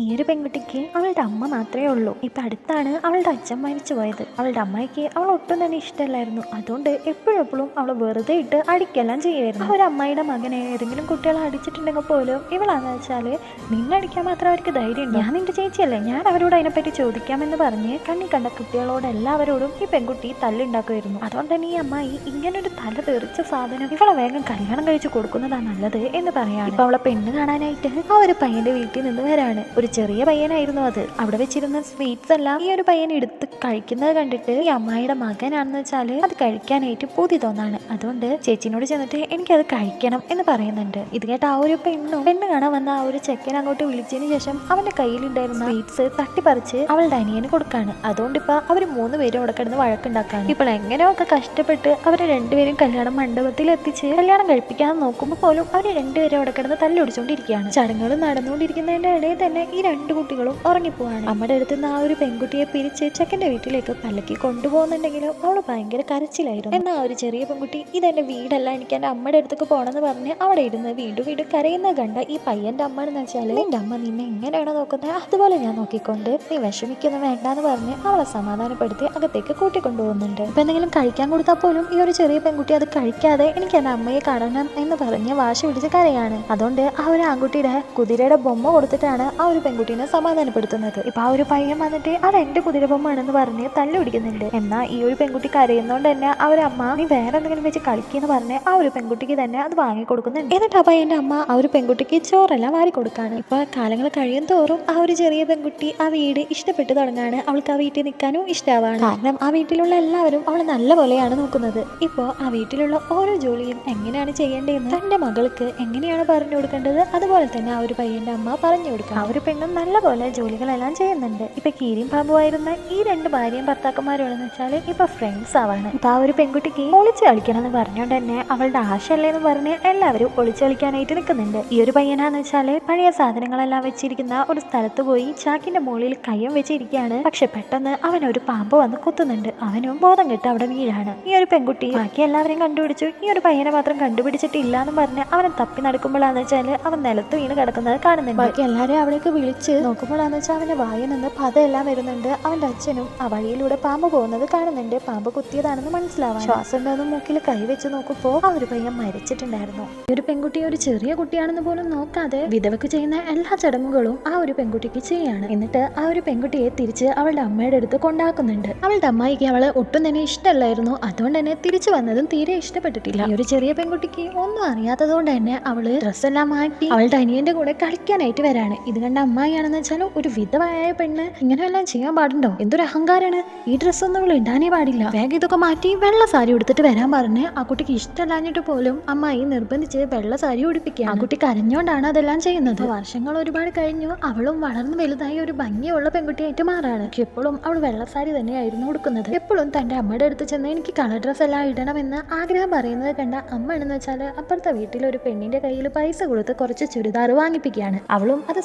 ഈ ഒരു പെൺകുട്ടിക്ക് അവളുടെ അമ്മ മാത്രമേ ഉള്ളൂ. ഇപ്പൊ അടുത്താണ് അവളുടെ അച്ഛൻ മരിച്ചു പോയത്. അവളുടെ അമ്മയ്ക്ക് അവൾ ഒട്ടും തന്നെ ഇഷ്ടമല്ലായിരുന്നു. അതുകൊണ്ട് എപ്പോഴും എപ്പോഴും അവൾ വെറുതെ ഇട്ട് അടിക്കെല്ലാം ചെയ്യുമായിരുന്നു. ഒരു അമ്മയുടെ മകനെ ഏതെങ്കിലും കുട്ടികളെ അടിച്ചിട്ടുണ്ടെങ്കിൽ പോലും ഇവളാന്ന് വെച്ചാൽ നിന്നടിക്കാൻ മാത്രം അവർക്ക് ധൈര്യം ഞാൻ നിന്റെ ചേച്ചിയല്ലേ. ഞാൻ അവരോട് അതിനെപ്പറ്റി ചോദിക്കാമെന്ന് പറഞ്ഞ് കണ്ണി കണ്ട കുട്ടികളോട് എല്ലാവരോടും ഈ പെൺകുട്ടി തല്ലുണ്ടാക്കുമായിരുന്നു. അതുകൊണ്ട് തന്നെ ഈ അമ്മായി ഇങ്ങനൊരു തല തെറിച്ച സാധനം ഇവളെ വേഗം കല്യാണം കഴിച്ചു കൊടുക്കുന്നതാണ് നല്ലത് എന്ന് പറയാണ്. ഇപ്പൊ അവളെ പെണ്ണ് കാണാനായിട്ട് ആ ഒരു പയ്യന്റെ വീട്ടിൽ നിന്ന് വരാണ്. ഒരു ചെറിയ പയ്യനായിരുന്നു അത്. അവിടെ വെച്ചിരുന്ന സ്വീറ്റ്സ് എല്ലാം ഈ ഒരു പയ്യൻ എടുത്ത് കഴിക്കുന്നത് കണ്ടിട്ട് ഈ അമ്മായിയുടെ മകനാണെന്ന് വെച്ചാൽ അത് കഴിക്കാനായിട്ട് പൂതി തോന്നാണ്. അതുകൊണ്ട് ചേച്ചിനോട് ചെന്നിട്ട് എനിക്കത് കഴിക്കണം എന്ന് പറയുന്നുണ്ട്. ഇത് കേട്ട ആ ഒരു പെണ്ണും പെണ്ണ് കാണാൻ വന്ന ആ ഒരു ചെക്കൻ അങ്ങോട്ട് വിളിച്ചതിന് ശേഷം അവന്റെ കയ്യിലുണ്ടായിരുന്ന സ്വീറ്റ്സ് തട്ടിപ്പറിച്ച് അവളുടെ അനിയന് കൊടുക്കാണ്. അതുകൊണ്ട് ഇപ്പൊ അവർ മൂന്ന് പേരും അവിടെ കിടന്ന് വഴക്കുണ്ടാക്കാണ്. ഇപ്പോൾ എങ്ങനെയൊക്കെ കഷ്ടപ്പെട്ട് അവരെ രണ്ടുപേരും കല്യാണം മണ്ഡപത്തിൽ എത്തിച്ച് കല്യാണം കഴിപ്പിക്കാൻ നോക്കുമ്പോൾ പോലും അവർ രണ്ടുപേരും അവിടെ കിടന്ന് തല്ലുടിച്ചുകൊണ്ടിരിക്കുകയാണ് ചടങ്ങുകൾ നടന്നുകൊണ്ടിരിക്കുന്നതിന്റെ ഇടയിൽ തന്നെ ഈ രണ്ട് കുട്ടികളും ഉറങ്ങിപ്പോവാണ്. അമ്മയുടെ അടുത്ത് നിന്ന് ആ ഒരു പെൺകുട്ടിയെ പിരിച്ച് ചെക്കന്റെ വീട്ടിലേക്ക് പല്ലക്കി കൊണ്ടുപോകുന്നുണ്ടെങ്കിലും അവൾ ഭയങ്കര കരച്ചിലായിരുന്നു. എന്നാ ഒരു ചെറിയ പെൺകുട്ടി ഇതെന്റെ വീടല്ല എനിക്ക് എന്റെ അമ്മയുടെ അടുത്തേക്ക് പോകണമെന്ന് പറഞ്ഞ് അവിടെ ഇരുന്ന് വീണ്ടും വീണ്ടും കരയുന്ന കണ്ട ഈ പയ്യന്റെ അമ്മ എന്ന് വെച്ചാൽ എന്റെ അമ്മ നിന്നെ എങ്ങനെയാണോ നോക്കുന്നത്? അതുപോലെ ഞാൻ നോക്കിക്കൊണ്ട് നീ വിഷമിക്കൊന്നും വേണ്ടാന്ന് പറഞ്ഞ് അവളെ സമാധാനപ്പെടുത്തി അകത്തേക്ക് കൂട്ടിക്കൊണ്ടുപോകുന്നുണ്ട്. ഇപ്പൊ എന്തെങ്കിലും കഴിക്കാൻ കൊടുത്താൽ പോലും ഈ ഒരു ചെറിയ പെൺകുട്ടി അത് കഴിക്കാതെ എനിക്ക് എന്റെ അമ്മയെ കാണണം എന്ന് പറഞ്ഞ് വാശി പിടിച്ച് കരയാണ്. അതുകൊണ്ട് ആ ഒരു ആൺകുട്ടിയുടെ കുതിരയുടെ ബൊമ്മ കൊടുത്തിട്ടാണ് ആ ഒരു പെൺകുട്ടീനെ സമാധാനപ്പെടുത്തുന്നത്. ഇപ്പൊ ആ ഒരു പയ്യൻ വന്നിട്ട് അത് എന്റെ കുതിരപ്പമ്മാണെന്ന് പറഞ്ഞ് തല്ലു പിടിക്കുന്നുണ്ട്. എന്നാൽ ഈ ഒരു പെൺകുട്ടി കരയുന്നോണ്ട് തന്നെ അവരമ്മ നീ വേറെ എന്തെങ്കിലും വെച്ച് കളിക്കുന്ന പറഞ്ഞ് ആ ഒരു പെൺകുട്ടിക്ക് തന്നെ അത് വാങ്ങി കൊടുക്കുന്നുണ്ട്. എന്നിട്ട് ആ പയ്യന്റെ അമ്മ ആ ഒരു പെൺകുട്ടിക്ക് ചോറെല്ലാം വാരി കൊടുക്കാണ്. ഇപ്പൊ കാലങ്ങൾ കഴിയും തോറും ആ ഒരു ചെറിയ പെൺകുട്ടി ആ വീട് ഇഷ്ടപ്പെട്ടു തുടങ്ങാണ്. അവൾക്ക് ആ വീട്ടിൽ നിൽക്കാനും ഇഷ്ടമാവാണ് കാരണം ആ വീട്ടിലുള്ള എല്ലാവരും അവളെ നല്ല പോലെയാണ് നോക്കുന്നത്. ഇപ്പോൾ ആ വീട്ടിലുള്ള ഓരോ ജോലിയും എങ്ങനെയാണ് ചെയ്യേണ്ടതെന്ന് തന്റെ മകൾക്ക് എങ്ങനെയാണ് പറഞ്ഞു കൊടുക്കേണ്ടത് അതുപോലെ തന്നെ ആ ഒരു പയ്യന്റെ അമ്മ പറഞ്ഞു കൊടുക്കുക ആ ഒരു പെണ്ണും നല്ലപോലെ ജോലികളെല്ലാം ചെയ്യുന്നുണ്ട്. ഇപ്പൊ കീരിയും പാമ്പുമായിരുന്ന ഈ രണ്ട് ഭാര്യയും ഭർത്താക്കന്മാരുള്ളതെന്ന് വെച്ചാൽ ഇപ്പൊ ഫ്രണ്ട്സ് ആവാണ്. ഇപ്പൊ ആ ഒരു പെൺകുട്ടിക്ക് ഒളിച്ചു കളിക്കണം എന്ന് പറഞ്ഞുകൊണ്ട് തന്നെ അവളുടെ ആശയല്ലേ എന്ന് പറഞ്ഞ് എല്ലാവരും ഒളിച്ചു കളിക്കാനായിട്ട് നിൽക്കുന്നുണ്ട്. ഈ ഒരു പയ്യനാന്ന് വെച്ചാൽ പഴയ സാധനങ്ങളെല്ലാം വെച്ചിരിക്കുന്ന ഒരു സ്ഥലത്ത് പോയി ചാക്കിന്റെ മുകളിൽ കയ്യം വെച്ചിരിക്കുകയാണ്. പക്ഷെ പെട്ടെന്ന് അവൻ ഒരു പാമ്പ് വന്ന് കുത്തുന്നുണ്ട്. അവനും ബോധം കെട്ട് അവിടെ വീഴാണ്. ഈ ഒരു പെൺകുട്ടി ബാക്കി എല്ലാവരെയും കണ്ടുപിടിച്ചു. ഈ ഒരു പയ്യനെ മാത്രം കണ്ടുപിടിച്ചിട്ടില്ല എന്ന് പറഞ്ഞ് അവനെ തപ്പി നടക്കുമ്പോഴാന്ന് വെച്ചാൽ അവൻ നിലത്ത് വീണ് കിടക്കുന്നത് കാണുന്നുണ്ട്. ബാക്കി എല്ലാവരും അവിടേക്ക് വിളിച്ച് നോക്കുമ്പോഴാന്ന് വെച്ചാൽ അവന്റെ വായിൽ നിന്ന് പതയെല്ലാം വരുന്നുണ്ട്. അവന്റെ അച്ഛനും ആ വഴിയിലൂടെ പാമ്പ് പോകുന്നത് കാണുന്നുണ്ട്. പാമ്പ് കുത്തിയതാണെന്ന് മനസ്സിലാവാൻ. ശ്വാസം ഉണ്ടെന്ന് മൂക്കിൽ കൈവച്ച് നോക്കുമ്പോ ആ ഒരു പയ്യൻ മരിച്ചിട്ടുണ്ടായിരുന്നു. ഈ ഒരു പെൺകുട്ടി ഒരു ചെറിയ കുട്ടിയാണെന്ന് പോലും നോക്കാതെ വിധവക്ക് ചെയ്യുന്ന എല്ലാ ചടങ്ങുകളും ആ ഒരു പെൺകുട്ടിക്ക് ചെയ്യാണ്. എന്നിട്ട് ആ ഒരു പെൺകുട്ടിയെ തിരിച്ച് അവളുടെ അമ്മയുടെ അടുത്ത് കൊണ്ടാക്കുന്നുണ്ട്. അവളുടെ അമ്മായിക്ക് അവളെ ഒട്ടും തന്നെ ഇഷ്ടമല്ലായിരുന്നു. അതുകൊണ്ട് തന്നെ തിരിച്ചു വന്നതും തീരെ ഇഷ്ടപ്പെട്ടിട്ടില്ല. ഈ ഒരു ചെറിയ പെൺകുട്ടിക്ക് ഒന്നും അറിയാത്തതുകൊണ്ട് തന്നെ അവൾ ഡ്രസ്സെല്ലാം മാറ്റി അവളുടെ അനിയന്റെ കൂടെ കളിക്കാനായിട്ട് വരാണ്. ഇത് കണ്ട അമ്മായിയാണെന്ന് വെച്ചാൽ ഒരു വിധവയായ പെണ്ണ് ഇങ്ങനെയെല്ലാം ചെയ്യാൻ പാടുണ്ടോ? എന്തൊരു അഹങ്കാരാണ്? ഈ ഡ്രസ്സൊന്നും അവൾ ഇടാനേ പാടില്ല. വേഗം ഇതൊക്കെ മാറ്റി വെള്ള സാരി ഉടുത്തിട്ട് വരാൻ പറഞ്ഞ് ആ കുട്ടിക്ക് ഇഷ്ടമല്ലാഞ്ഞിട്ട് പോലും അമ്മായി നിർബന്ധിച്ച് വെള്ള സാരി ഉടുപ്പിക്കുക ആ കുട്ടി കരഞ്ഞുകൊണ്ടാണ് അതെല്ലാം ചെയ്യുന്നത്. വർഷങ്ങൾ ഒരുപാട് കഴിഞ്ഞു. അവളും വളർന്നു വലുതായി ഒരു ഭംഗിയുള്ള പെൺകുട്ടിയായിട്ട് മാറാണ്. എപ്പോഴും അവൾ വെള്ള സാരി തന്നെയായിരുന്നു ഉടുക്കുന്നത്. എപ്പോഴും തന്റെ അമ്മയുടെ അടുത്ത് ചെന്ന് എനിക്ക് കളർ ഡ്രസ്സ് എല്ലാം ഇടണമെന്ന് ആഗ്രഹം പറയുന്നത് കണ്ട അമ്മ എന്ന് വെച്ചാൽ അപ്പുറത്തെ വീട്ടിൽ ഒരു പെണ്ണിന്റെ കയ്യിൽ പൈസ കൊടുത്ത് കുറച്ച് ചുരിദാർ വാങ്ങിപ്പിക്കുകയാണ്. അവളും അത്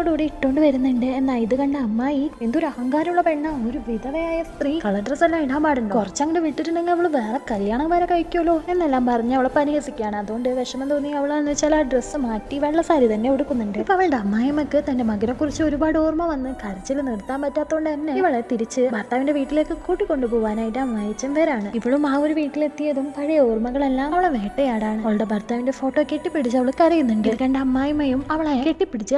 സന്തോഷത്തോടുകൂടി ഇട്ടുകൊണ്ട് വരുന്നുണ്ട്. എന്നാ ഇത് കണ്ട അമ്മായി എന്തൊരു അഹങ്കാരമുള്ള പെണ്ണാ. ഒരു വിധവയായ സ്ത്രീ കളർ ഡ്രസ് എല്ലാം ഇടാൻ പാടുണ്ടോ? കുറച്ചങ്ങോട്ട് വിട്ടിട്ടുണ്ടെങ്കിൽ അവൾ വേറെ കല്യാണം വരെ കഴിക്കുമല്ലോ എന്നെല്ലാം പറഞ്ഞ് അവളെ പരിഹസിക്കുകയാണ്. അതുകൊണ്ട് വിഷമം തോന്നി അവളെന്ന് വെച്ചാൽ ആ ഡ്രസ്സ് മാറ്റി വെള്ള സാരി തന്നെ ഉടുക്കുന്നുണ്ട്. ഇപ്പൊ അവളുടെ അമ്മായിമ്മക്ക് തന്റെ മകനെ കുറിച്ച് ഒരുപാട് ഓർമ്മ വന്ന് കരച്ചിൽ നിർത്താൻ പറ്റാത്തതുകൊണ്ട് തന്നെ ഇവളെ തിരിച്ച് ഭർത്താവിന്റെ വീട്ടിലേക്ക് കൂട്ടിക്കൊണ്ടുപോകാനായിട്ട് അമ്മായിച്ചൻ വരാണ്. ഇവളും ആ ഒരു വീട്ടിലെത്തിയതും പഴയ ഓർമ്മകളെല്ലാം അവളെ വേട്ടയാടാണ്. അവളുടെ ഭർത്താവിന്റെ ഫോട്ടോ കെട്ടിപ്പിടിച്ച് അവൾ കരയുന്നുണ്ട്. രണ്ട് അമ്മായിമ്മയും അവളെ കെട്ടിപ്പിടിച്ച്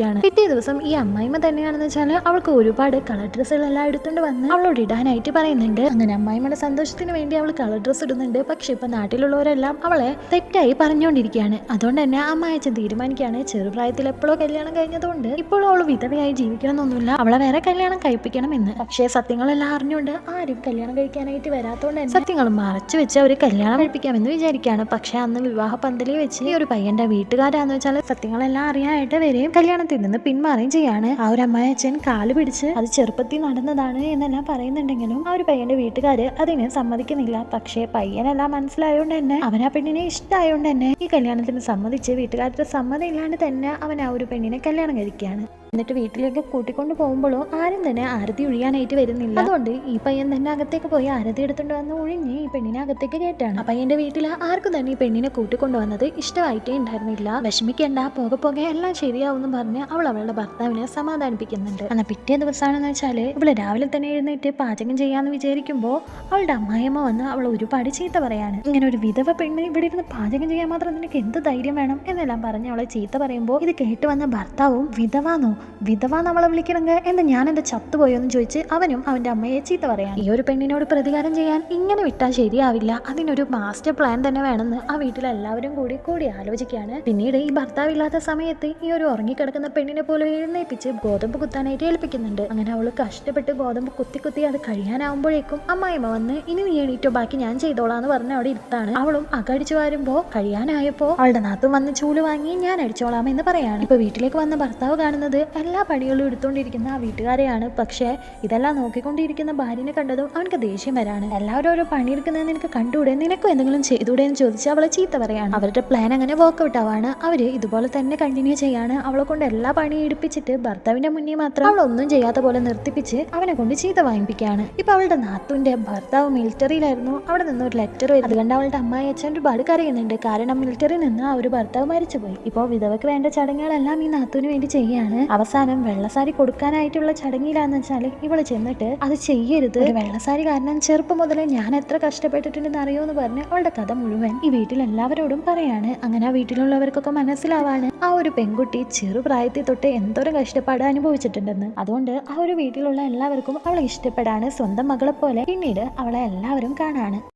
ആശ്വസിപ്പിക്കുകയാണ് പിറ്റേ ദിവസം ഈ അമ്മായിമ്മ തന്നെയാണെന്ന് വെച്ചാൽ അവൾക്ക് ഒരുപാട് കളർ ഡ്രസ്സുകളെല്ലാം എടുത്തുകൊണ്ട് വന്ന് അവളോട് ഇടാനായിട്ട് പറയുന്നുണ്ട്. അങ്ങനെ അമ്മായിമ്മയുടെ സന്തോഷത്തിന് വേണ്ടി അവൾ കളർ ഡ്രസ്സ് ഇടുന്നുണ്ട്. പക്ഷെ ഇപ്പൊ നാട്ടിലുള്ളവരെല്ലാം അവളെ തെറ്റായി പറഞ്ഞുകൊണ്ടിരിക്കുകയാണ്. അതുകൊണ്ട് തന്നെ അമ്മായച്ചൻ തീരുമാനിക്കുകയാണ്. ചെറുപ്രായത്തിൽ എപ്പോഴോ കല്യാണം കഴിഞ്ഞതുകൊണ്ട് ഇപ്പോഴും അവൾ വിധവയായി ജീവിക്കണമെന്നൊന്നുമില്ല. അവളെ വേറെ കല്യാണം കഴിപ്പിക്കണം എന്ന് പക്ഷേ സത്യങ്ങളെല്ലാം അറിഞ്ഞുകൊണ്ട് ആരും കല്യാണം കഴിക്കാനായിട്ട് വരാത്തതുകൊണ്ട് തന്നെ സത്യങ്ങൾ മറച്ചു വെച്ച് അവർ കല്യാണം കഴിപ്പിക്കാമെന്ന് വിചാരിക്കുകയാണ്. പക്ഷെ അന്ന് വിവാഹ പന്തലിൽ വെച്ച് ഈ ഒരു പയ്യന്റെ വീട്ടുകാരാന്ന് വെച്ചാൽ സത്യങ്ങളെല്ലാം അറിയാനായിട്ട് വരെയും കല്യാണത്തിൽ നിന്ന് പിന്മാറുകയും ചെയ്യാണ്. ആ ഒരു അമ്മയച്ചൻ കാൽ പിടിച്ച് അത് ചെറുപ്പത്തിൽ നടന്നതാണ് എന്നെല്ലാം പറയുന്നുണ്ടെങ്കിലും ആ ഒരു പയ്യന്റെ വീട്ടുകാര് അതിനെ സമ്മതിക്കുന്നില്ല. പക്ഷേ പയ്യനെല്ലാം മനസ്സിലായതുകൊണ്ട് തന്നെ അവൻ ആ പെണ്ണിനെ ഇഷ്ടമായതുകൊണ്ട് തന്നെ ഈ കല്യാണത്തിന് സമ്മതിച്ച് വീട്ടുകാരുടെ സമ്മതം ഇല്ലാണ്ട് തന്നെ അവൻ ആ ഒരു പെണ്ണിനെ കല്യാണം കഴിക്കുകയാണ്. എന്നിട്ട് വീട്ടിലേക്ക് കൂട്ടിക്കൊണ്ട് പോകുമ്പോഴോ ആരും തന്നെ ആരതി ഒഴിയാനായിട്ട് വരുന്നില്ല. അതുകൊണ്ട് ഈ പയ്യൻ തന്നെ അകത്തേക്ക് പോയി ആരതി എടുത്തുകൊണ്ട് വന്ന് ഒഴിഞ്ഞ് ഈ പെണ്ണിനെ അകത്തേക്ക് കയറ്റാണ് ആ പയ്യന്റെ വീട്ടിൽ ആർക്കും തന്നെ ഈ പെണ്ണിനെ കൂട്ടിക്കൊണ്ടുവന്നത് ഇഷ്ടമായിട്ടേ ഉണ്ടായിരുന്നില്ല. വിഷമിക്കേണ്ട പോകെ പോകെ എല്ലാം ശരിയാവും പറഞ്ഞ് അവൾ അവളുടെ ഭർത്താവിനെ സമാധാനിപ്പിക്കുന്നുണ്ട്. എന്നാൽ പിറ്റേ ദിവസമാണെന്ന് വെച്ചാൽ ഇവൾ രാവിലെ തന്നെ എഴുന്നേറ്റ് പാചകം ചെയ്യാന്ന് വിചാരിക്കുമ്പോൾ അവളുടെ അമ്മായിയമ്മ വന്ന് അവൾ ഒരുപാട് ചീത്ത പറയാണ്. ഇങ്ങനെ ഒരു വിധവ പെണ്ണ് ഇവിടെ ഇരുന്ന് പാചകം ചെയ്യാൻ മാത്രം നിനക്ക് എന്ത് ധൈര്യം വേണം? എന്നെല്ലാം പറഞ്ഞ് അവളെ ചീത്ത പറയുമ്പോൾ ഇത് കേട്ട് വന്ന ഭർത്താവും വിധവാന്നോ വിധവ നമ്മളെ വിളിക്കണെങ്കിൽ എന്താ ഞാൻ എന്താ ചത്തുപോയോ എന്ന് ചോദിച്ച് അവനും അവന്റെ അമ്മയെ ചീത്ത പറയാൻ. ഈ ഒരു പെണ്ണിനോട് പ്രതികാരം ചെയ്യാൻ ഇങ്ങനെ വിട്ടാൽ ശരിയാവില്ല. അതിനൊരു മാസ്റ്റർ പ്ലാൻ തന്നെ വേണമെന്ന് ആ വീട്ടിലെല്ലാവരും കൂടി കൂടി ആലോചിക്കുകയാണ്. പിന്നീട് ഈ ഭർത്താവില്ലാത്ത സമയത്ത് ഈ ഒരു ഉറങ്ങിക്കിടക്കുന്ന പെണ്ണിനെ പോലും എഴുന്നേൽപ്പിച്ച് ഗോതമ്പ് കുത്താനായിട്ട് ഏൽപ്പിക്കുന്നുണ്ട്. അങ്ങനെ അവൾ കഷ്ടപ്പെട്ട് ഗോതമ്പ് കുത്തി കുത്തി അത് കഴിയാനാവുമ്പോഴേക്കും അമ്മായിമ്മ വന്ന് ഇനി നീ എണീറ്റോ ബാക്കി ഞാൻ ചെയ്തോളാം എന്ന് പറഞ്ഞ് അവിടെ ഇരുത്താണ്. അവളും അകടിച്ചു വരുമ്പോ കഴിയാനായപ്പോൾ അവളുടെ നാത്തും വന്ന് ചൂൽ വാങ്ങി ഞാൻ അടിച്ചോളാം എന്ന് പറയാണ്. ഇപ്പൊ വീട്ടിലേക്ക് വന്ന ഭർത്താവ് കാണുന്നത് എല്ലാ പണികളും എടുത്തുകൊണ്ടിരിക്കുന്ന ആ വീട്ടുകാരെയാണ്. പക്ഷേ ഇതെല്ലാം നോക്കിക്കൊണ്ടിരിക്കുന്ന ഭാര്യനെ കണ്ടതും അവനക്ക് ദേഷ്യം വരാണ്. എല്ലാവരും ഓരോ പണി പണിയെടുക്കുന്നത് നിനക്ക് കണ്ടുകൂടെ? നിനക്കും എന്തെങ്കിലും ചെയ്തുകൂടെ എന്ന് ചോദിച്ച് അവളെ ചീത്ത പറയാണ്. അവരുടെ പ്ലാൻ അങ്ങനെ വർക്കൗട്ട് ആവാണ്. അവർ ഇതുപോലെ തന്നെ കണ്ടിന്യൂ ചെയ്യാണ്. അവളെ കൊണ്ട് എല്ലാ പണിയും എടുപ്പിച്ചിട്ട് ഭർത്താവിന്റെ മുന്നേ മാത്രം അവൾ ഒന്നും ചെയ്യാത്ത പോലെ നിർത്തിപ്പിച്ച് അവനെ കൊണ്ട് ചീത്ത വാങ്ങിപ്പിക്കുകയാണ്. ഇപ്പൊ അവളുടെ നാത്തുവിന്റെ ഭർത്താവ് മിലിറ്ററിയിലായിരുന്നു അവിടെ നിന്ന് ഒരു ലെറ്റർ വരും അതുകൊണ്ട് അവളുടെ അമ്മായി അച്ഛൻ ഒരുപാട് കരയുന്നുണ്ട്. കാരണം മിലിറ്ററിയിൽ നിന്ന് ആ ഒരു ഭർത്താവ് മരിച്ചുപോയി. ഇപ്പോൾ വിധവയ്ക്ക് വേണ്ട ചടങ്ങുകളെല്ലാം ഈ നാത്തുവിന് വേണ്ടി ചെയ്യാണ്. അവസാനം വെള്ളസാരി കൊടുക്കാനായിട്ടുള്ള ചടങ്ങിലാന്ന് വെച്ചാൽ ഇവൾ ചെന്നിട്ട് അത് ചെയ്യരുത്. ഒരു വെള്ളസാരി കാരണം ചെറുപ്പം മുതലേ ഞാൻ എത്ര കഷ്ടപ്പെട്ടിട്ടുണ്ടെന്ന് അറിയോന്ന് പറഞ്ഞ് അവളുടെ കഥ മുഴുവൻ ഈ വീട്ടിൽ എല്ലാവരോടും പറയാണ്. അങ്ങനെ ആ വീട്ടിലുള്ളവർക്കൊക്കെ മനസ്സിലാവാണ് ആ ഒരു പെൺകുട്ടി ചെറുപ്രായത്തിൽ തൊട്ട് എന്തോരം കഷ്ടപ്പാട് അനുഭവിച്ചിട്ടുണ്ടെന്ന്. അതുകൊണ്ട് ആ ഒരു വീട്ടിലുള്ള എല്ലാവർക്കും അവളെ ഇഷ്ടപ്പെടാണ് സ്വന്തം മകളെ പോലെ പിന്നീട് അവളെ എല്ലാവരും കാണാണ്.